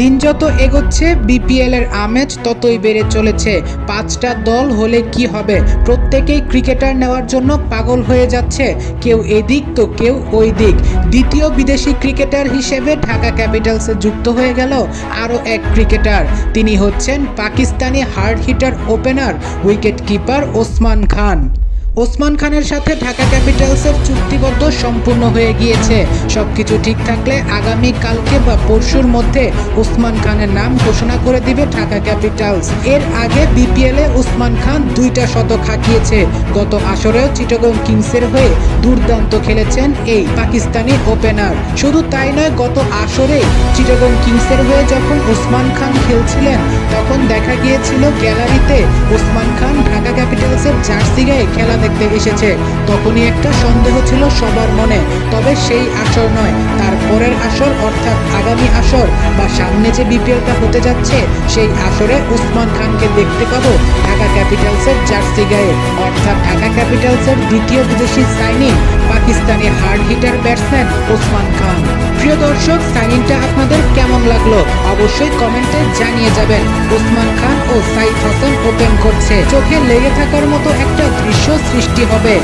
দিন যত এগোচ্ছে বিপিএল এর আমেজ ততই বেড়ে চলেছে। পাঁচটা দল হলে কি হবে? প্রত্যেকেই ক্রিকেটার নেওয়ার জন্য পাগল হয়ে যাচ্ছে। কেউ এদিক, তো কেউ ওই দিক দ্বিতীয় বিদেশি ক্রিকেটার হিসেবে ঢাকা ক্যাপিটালসে যুক্ত হয়ে গেল আরও এক ক্রিকেটার। তিনি হচ্ছেন Pakistani hard hitter opener, wicket keeper Osman Khan. Osman খানের সাথে ঢাকা ক্যাপিটালসের চুক্তিবদ্ধ সম্পূর্ণ হয়ে গিয়েছে। সবকিছু ঠিক থাকলে আগামী কালকে বা পরশুর মধ্যে ওসমান খানের নাম ঘোষণা করে দিবে ঢাকা ক্যাপিটালস। এর আগে বিপিএলে ওসমান খান দুইটা শতক হাঁকিয়েছে। গত আসরেও চিটাগং কিংসের হয়ে দুর্দান্ত খেলেছেন এই পাকিস্তানি ওপেনার। শুধু তাই নয়, গত আসরে চিটাগং কিংসের হয়ে যখন উসমান খান খেলছিলেন, তখন দেখা গিয়েছিল গ্যালারিতে ওসমান খান ঢাকা ক্যাপিটালসের জার্সি গায়ে খেলা দেখতে এসেছে। তখনই একটা সন্দেহ ছিল সবার মনে। তবে সেই আসর নয় তার পরের আসর অর্থাৎ আগামী আসর বা সামনে যে বিপিএলটা হতে যাচ্ছে, সেই আসরে উসমান খানকে দেখতে পাবো ঢাকা ক্যাপিটালসের জার্সি গায়ে। অর্থাৎ ঢাকা ক্যাপিটালসের দ্বিতীয় বিদেশি signing Pakistani hard hitter batsman Osman Khan. প্রিয় দর্শক সাইনিংটা আপনাদের কেমন লাগল? অবশ্যই কমেন্টে জানিয়ে যাবেন। ওসমান খান ও সাইফ হাসান ওপেন করছে। চোখে লেগে থাকার মতো একটা দৃশ্য সৃষ্টি হবে।